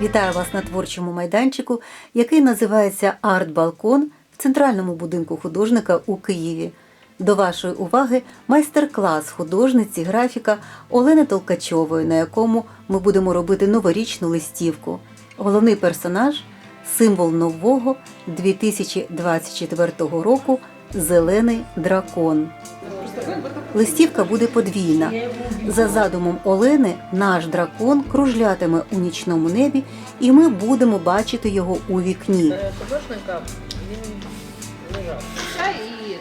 Вітаю вас на творчому майданчику, який називається Арт-Балкон в центральному будинку художника у Києві. До вашої уваги майстер-клас художниці графіка Олени Толкачової, на якому ми будемо робити новорічну листівку. Головний персонаж символ нового 2024 року зелений дракон. Листівка буде подвійна. За задумом Олени, наш дракон кружлятиме у нічному небі, і ми будемо бачити його у вікні. Художника він лежав. Чай і это.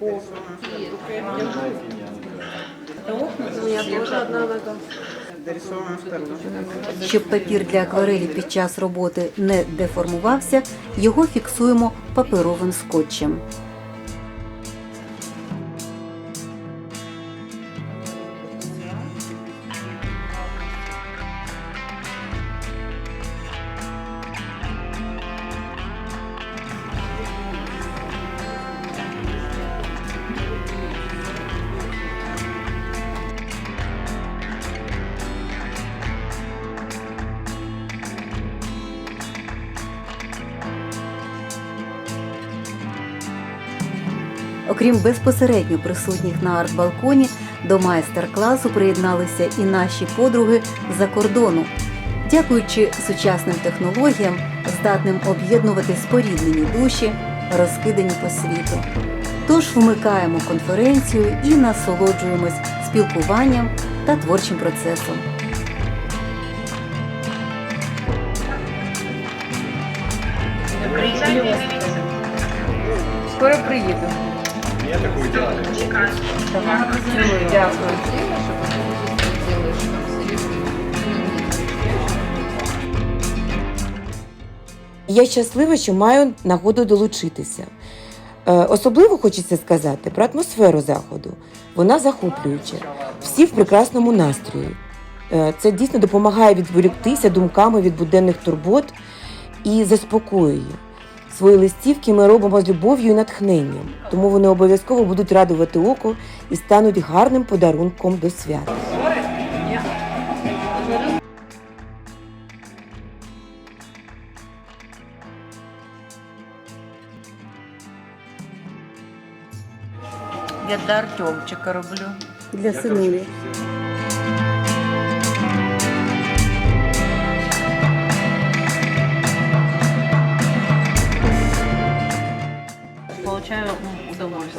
Понимаешь, конечно, Щоб папір для акварелі під час роботи не деформувався, його фіксуємо паперовим скотчем. Окрім безпосередньо присутніх на арт-балконі, до майстер-класу приєдналися і наші подруги з-за кордону. Дякуючи сучасним технологіям, здатним об'єднувати споріднені душі, розкидані по світу. Тож вмикаємо конференцію і насолоджуємось спілкуванням та творчим процесом. Скоро приїду. Я такую. Дякую. Я щаслива, що маю нагоду долучитися. Е, Особливо хочеться сказати про атмосферу заходу. Вона захоплююча. Всі в прекрасному настрої. Е, Це дійсно допомагає відволіктися думками від буденних турбот і заспокоює. Свої листівки ми робимо з любов'ю і натхненням, тому вони обов'язково будуть радувати око і стануть гарним подарунком до свята. Я для Артемчика роблю. Для синулі.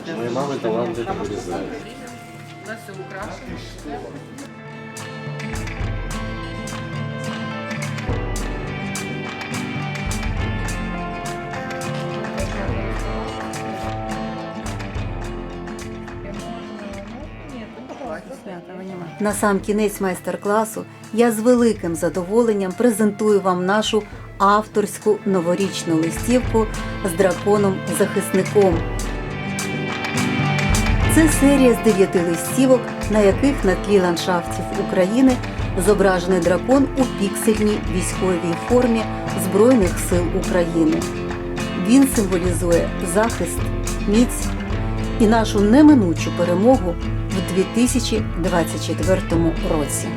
удовольствие. Моей мамы талант это вырезает. У нас все украшено. На сам кінець майстер-класу я з великим задоволенням презентую вам нашу авторську новорічну листівку з драконом-захисником. Це серія з дев'яти листівок, на яких на тлі ландшафтів України зображений дракон у піксельній військовій формі Збройних сил України. Він символізує захист, міць і нашу неминучу перемогу в 2024 році.